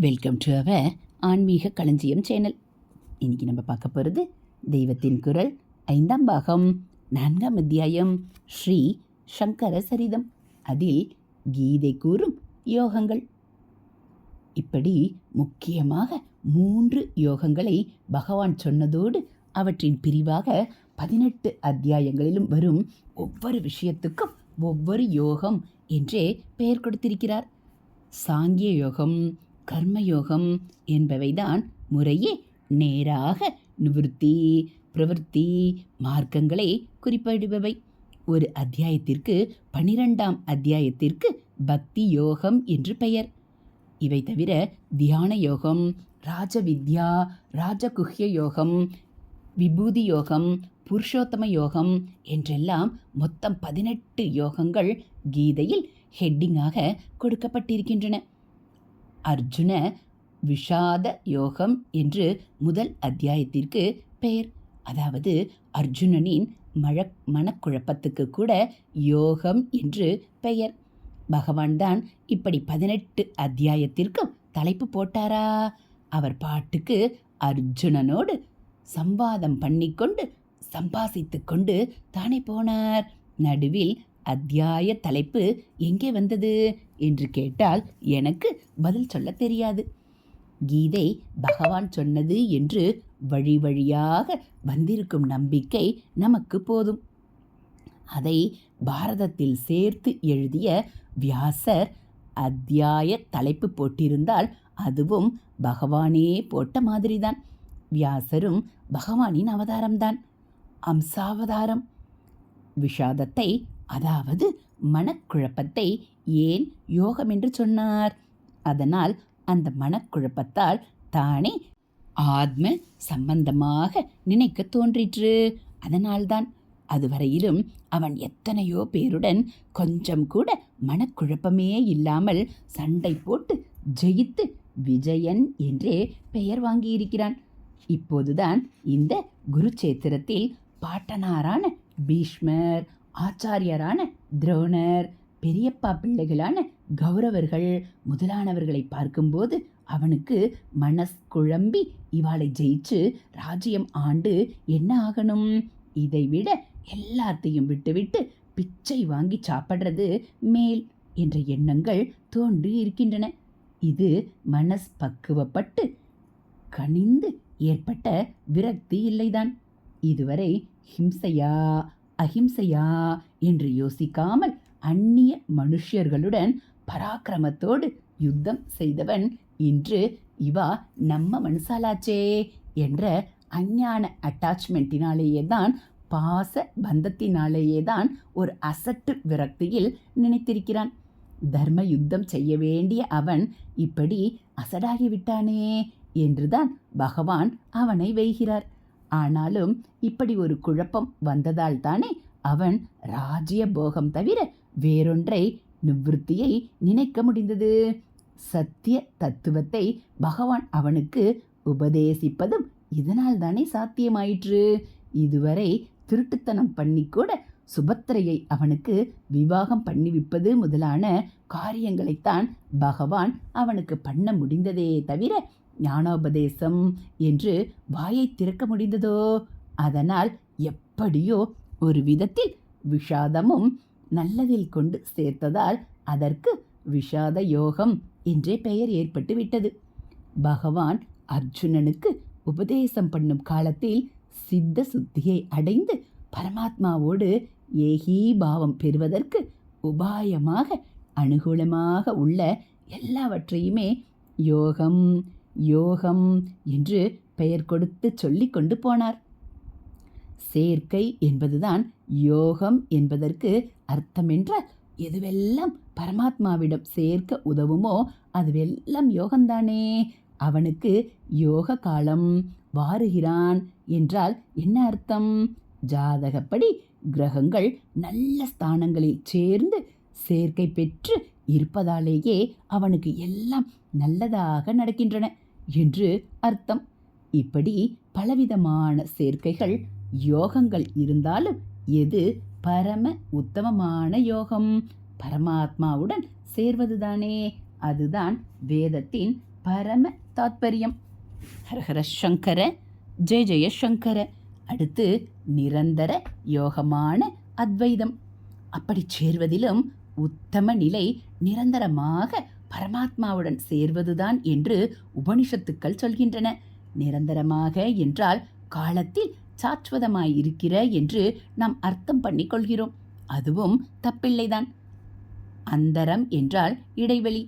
Welcome to our ஆன்மீக களஞ்சியம் channel இன்னைக்கு நம்ம பார்க்க போகிறது தெய்வத்தின் குரல் ஐந்தாம் பாகம் நான்காம் அத்தியாயம் ஸ்ரீ சங்கர சரிதம். அதில் கீதை கூறும் யோகங்கள். இப்படி முக்கியமாக மூன்று யோகங்களை பகவான் சொன்னதோடு அவற்றின் பிரிவாக பதினெட்டு அத்தியாயங்களிலும் வரும் ஒவ்வொரு விஷயத்துக்கும் ஒவ்வொரு யோகம் என்றே பெயர் கொடுத்திருக்கிறார். சாங்கிய யோகம் கர்மயோகம் என்பவைதான் முறையே. நேராக நிவிருத்தி பிரவர்த்தி மார்க்கங்களை குறிப்பிடுபவை. ஒரு அத்தியாயத்திற்கு பனிரெண்டாம் அத்தியாயத்திற்கு பக்தி யோகம் என்று பெயர். இவை தவிர தியான யோகம் ராஜவித்யா ராஜகுஹ்ய யோகம் விபூதி யோகம் புருஷோத்தம யோகம் என்றெல்லாம் மொத்தம் பதினெட்டு யோகங்கள் கீதையில் ஹெட்டிங்காக கொடுக்கப்பட்டிருக்கின்றன. அர்ஜுன விஷாத யோகம் என்று முதல் அத்தியாயத்திற்கு பெயர். அதாவது அர்ஜுனனின் மழ மனக்குழப்பத்துக்கு கூட யோகம் என்று பெயர். பகவான் தான் இப்படி பதினெட்டு அத்தியாயத்திற்கும் தலைப்பு போட்டாரா? அவர் பாட்டுக்கு அர்ஜுனனோடு சம்பாதம் பண்ணிக்கொண்டு சம்பாசித்து கொண்டு தானே போனார். நடுவில் அத்தியாய தலைப்பு எங்கே வந்தது? என்று கேட்டால் எனக்கு பதில் சொல்ல தெரியாது. கீதை பகவான் சொன்னது என்று வழி வழியாக வந்திருக்கும் நம்பிக்கை நமக்கு போதும். அதை பாரதத்தில் சேர்த்து எழுதிய வியாசர் அத்தியாய தலைப்பு போட்டிருந்தால் அதுவும் பகவானே போட்ட மாதிரிதான். வியாசரும் பகவானின் அவதாரம்தான். அம்சாவதாரம். விஷாதத்தை அதாவது மனக்குழப்பத்தை ஏன் யோகம் என்று சொன்னார்? அதனால் அந்த மனக்குழப்பத்தால் தானே ஆத்ம சம்பந்தமாக நினைக்க தோன்றிற்று. அதனால்தான் அதுவரையிலும் அவன் எத்தனையோ பேருடன் கொஞ்சம் கூட மனக்குழப்பமே இல்லாமல் சண்டை போட்டு ஜெயித்து விஜயன் என்றே பெயர் வாங்கியிருக்கிறான். இப்போதுதான் இந்த குருச்சேத்திரத்தில் பாட்டனாரான பீஷ்மர் ஆச்சாரியரான துரோணர் பெரியப்பா பிள்ளைகளான கௌரவர்கள் முதலானவர்களை பார்க்கும்போது அவனுக்கு மனஸ் குழம்பி இவாளை ஜெயிச்சு ராஜ்யம் ஆண்டு என்ன ஆகணும்? இதைவிட எல்லாத்தையும் விட்டுவிட்டு பிச்சை வாங்கி சாப்பிட்றது மேல் என்ற எண்ணங்கள் தோன்றி இருக்கின்றன. இது மனஸ் பக்குவப்பட்டு கனிந்து ஏற்பட்ட விரக்தி இல்லைதான். இதுவரை ஹிம்சையா அஹிம்சையா என்று யோசிக்காமல் அந்நிய மனுஷியர்களுடன் பராக்கிரமத்தோடு யுத்தம் செய்தவன் இன்று இவா நம்ம மனுஷாலாச்சே என்ற அஞ்ஞான அட்டாச்மெண்ட்டினாலேயே தான் பாச பந்தத்தினாலேயே தான் ஒரு அசட்டு விரக்தியில் நினைத்திருக்கிறான். தர்ம யுத்தம் செய்ய வேண்டிய அவன் இப்படி அசடாகிவிட்டானே என்றுதான் பகவான் அவனை வைகிறார் ஆனாலும் இப்படி ஒரு குழப்பம் வந்ததால் தானே அவன் ராஜ்ய போகம் தவிர வேறொன்றை நிவிருத்தியை நினைக்க முடிந்தது. சத்திய தத்துவத்தை பகவான் அவனுக்கு உபதேசிப்பதும் இதனால் தானே சாத்தியமாயிற்று. இதுவரை திருட்டுத்தனம் பண்ணி கூட சுபத்திரையை அவனுக்கு விவாகம் பண்ணிவிப்பது முதலான காரியங்களைத்தான் பகவான் அவனுக்கு பண்ண முடிந்ததே தவிர ஞானோபதேசம் என்று வாயை திறக்க முடிந்ததோ? அதனால் எப்படியோ ஒரு விதத்தில் விஷாதமும் நல்லதில் கொண்டு சேர்த்ததால் அதற்கு விஷாத யோகம் என்றே பெயர் ஏற்பட்டு விட்டது. பகவான் அர்ஜுனனுக்கு உபதேசம் பண்ணும் காலத்தில் சித்த சுத்தியை அடைந்து பரமாத்மாவோடு ஏகீபாவம் பெறுவதற்கு உபாயமாக அனுகூலமாக உள்ள எல்லாவற்றையுமே யோகம் யோகம் என்று பெயர் கொடுத்து சொல்லிக் கொண்டு போனார். சேர்க்கை என்பதுதான் யோகம் என்பதற்கு அர்த்தம் என்றால் எதுவெல்லாம் பரமாத்மாவிடம் சேர்க்க உதவுமோ அதுவெல்லாம் யோகம்தானே. அவனுக்கு யோக காலம் வாருகிறான் என்றால் என்ன அர்த்தம்? ஜாதகப்படி கிரகங்கள் நல்ல ஸ்தானங்களில் சேர்ந்து சேர்க்கை பெற்று இருப்பதாலேயே அவனுக்கு எல்லாம் நல்லதாக நடக்கின்றன. என்று அர்த்தம். இப்படி பலவிதமான சேர்க்கைகள் யோகங்கள் இருந்தாலும் எது பரம உத்தமமான யோகம்? பரமாத்மாவுடன் சேர்வதுதானே? அதுதான் வேதத்தின் பரம தாத்பரியம். ஹரஹர சங்கர ஜெய ஜெய சங்கர. அடுத்து நிரந்தர யோகமான அத்வைதம். அப்படி சேர்வதிலும் உத்தம நிலை நிரந்தரமாக பரமாத்மாவுடன் சேர்வதுதான் என்று உபனிஷத்துக்கள் சொல்கின்றன. நிரந்தரமாக என்றால் காலத்தில் சாஸ்வதமாயிருக்கிற என்று நாம் அர்த்தம் பண்ணி கொள்கிறோம். அதுவும் தப்பில்லைதான். அந்தரம் என்றால் இடைவெளி.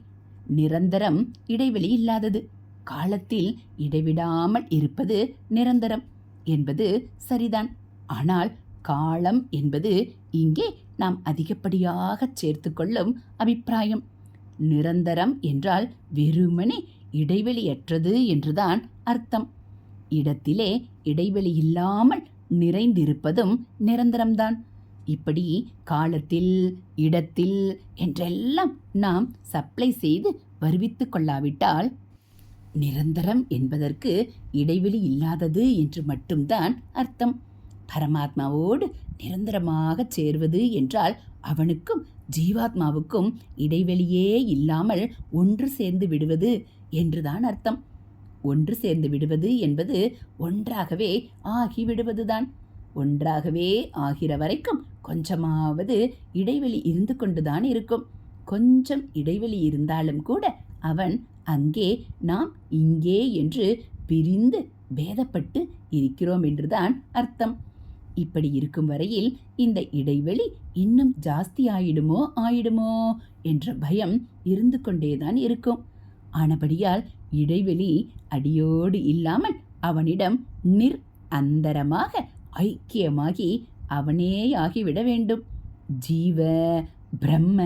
நிரந்தரம் இடைவெளி இல்லாதது. காலத்தில் இடைவிடாமல் இருப்பது நிரந்தரம் என்பது சரிதான். ஆனால் காலம் என்பது இங்கே நாம் அதிகப்படியாக சேர்த்துக்கொள்ளும் அபிப்பிராயம். நிரந்தரம் என்றால் வெறுமனே இடைவெளியற்றது என்றுதான் அர்த்தம். இடத்திலே இடைவெளி இல்லாமல் நிறைந்திருப்பதும் நிரந்தரம்தான். இப்படி காலத்தில் இடத்தில் என்றெல்லாம் நாம் சப்ளை செய்து வருவித்து கொள்ளாவிட்டால் நிரந்தரம் என்பதற்கு இடைவெளி இல்லாதது என்று மட்டும்தான் அர்த்தம். பரமாத்மாவோடு நிரந்தரமாக சேர்வது என்றால் அவனுக்கும் ஜீவாத்மாவுக்கும் இடைவெளியே இல்லாமல் ஒன்று சேர்ந்து விடுவது என்றுதான் அர்த்தம். ஒன்று சேர்ந்து விடுவது என்பது ஒன்றாகவே ஆகிவிடுவதுதான். ஒன்றாகவே ஆகிற வரைக்கும் கொஞ்சமாவது இடைவெளி இருந்து கொண்டுதான் இருக்கும். கொஞ்சம் இடைவெளி இருந்தாலும் கூட அவன் அங்கே நாம் இங்கே என்று பிரிந்து பேதப்பட்டு இருக்கிறோம் என்றுதான் அர்த்தம். இப்படி இருக்கும் வரையில் இந்த இடைவெளி இன்னும் ஜாஸ்தி ஆயிடுமோ ஆயிடுமோ என்ற பயம் இருந்து கொண்டேதான் இருக்கும். ஆனபடியால் இடைவெளி அடியோடு இல்லாமல் அவனிடம் நிர் அந்தரமாக ஐக்கியமாகி அவனே ஆகிவிட வேண்டும். ஜீவ பிரம்ம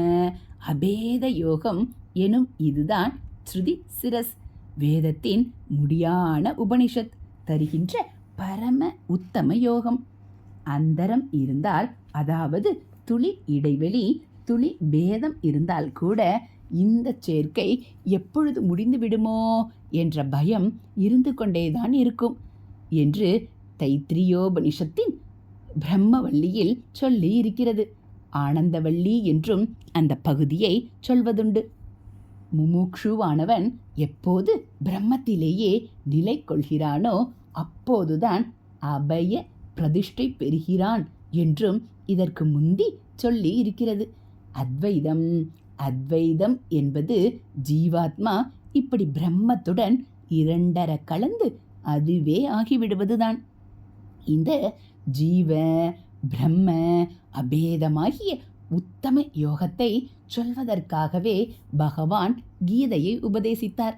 அபேத யோகம் எனும் இதுதான் ஸ்ருதி சிரஸ். வேதத்தின் முடியான உபனிஷத் தருகின்ற பரம உத்தம யோகம். அந்தரம் இருந்தால் அதாவது துளி இடைவெளி துளி பேதம் இருந்தால் கூட இந்த சேர்க்கை எப்பொழுது முடிந்து விடுமோ என்ற பயம் இருந்து கொண்டேதான் இருக்கும் என்று தைத்திரியோபனிஷத்தின் பிரம்மவள்ளியில் சொல்லி இருக்கிறது. ஆனந்தவள்ளி என்றும் அந்த பகுதியை சொல்வதுண்டு. முமுக்ஷுவானவன் எப்போது பிரம்மத்திலேயே நிலை கொள்கிறானோ அப்போதுதான் அபய பிரதிஷ்டை பெறுகிறான் என்றும் இதற்கு முந்தி சொல்லி இருக்கிறது. அத்வைதம் அத்வைதம் என்பது ஜீவாத்மா இப்படி பிரம்மத்துடன் இரண்டர கலந்து அதுவே ஆகிவிடுவதுதான். இந்த ஜீவ பிரம்ம அபேதமாகிய உத்தம யோகத்தை சொல்வதற்காகவே பகவான் கீதையை உபதேசித்தார்.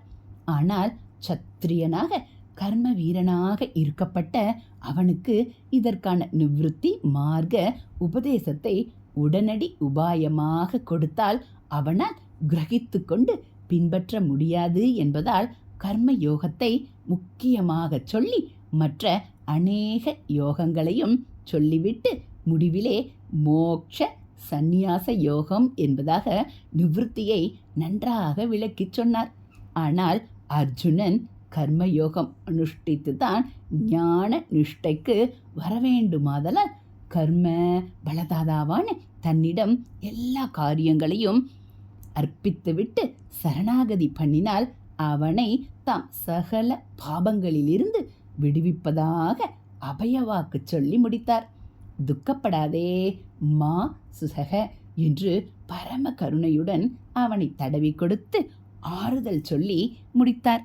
ஆனால் சத்திரியனாக கர்ம வீரனாக இருக்கப்பட்ட அவனுக்கு இதற்கான நிவிருத்தி மார்க்க உபதேசத்தை உடனடி உபாயமாக கொடுத்தால் அவனால் கிரகித்து கொண்டு பின்பற்ற முடியாது என்பதால் கர்ம யோகத்தை முக்கியமாக சொல்லி மற்ற அநேக யோகங்களையும் சொல்லிவிட்டு முடிவிலே மோக்ஷ சந்நியாச யோகம் என்பதாக நிவிருத்தியை நன்றாக விளக்கிச் சொன்னார். ஆனால் அர்ஜுனன் கர்மயோகம் அனுஷ்டித்து தான் ஞான நிஷ்டைக்கு வரவேண்டுமாதலால் கர்ம பலதாதாவான தன்னிடம் எல்லா காரியங்களையும் அர்ப்பித்துவிட்டு சரணாகதி பண்ணினால் அவனை தாம் சகல பாபங்களிலிருந்து விடுவிப்பதாக அபயவாக்கு சொல்லி முடித்தார். துக்கப்படாதே மா சுசக என்று பரம கருணையுடன் அவனை தடவி கொடுத்து ஆறுதல் சொல்லி முடித்தார்.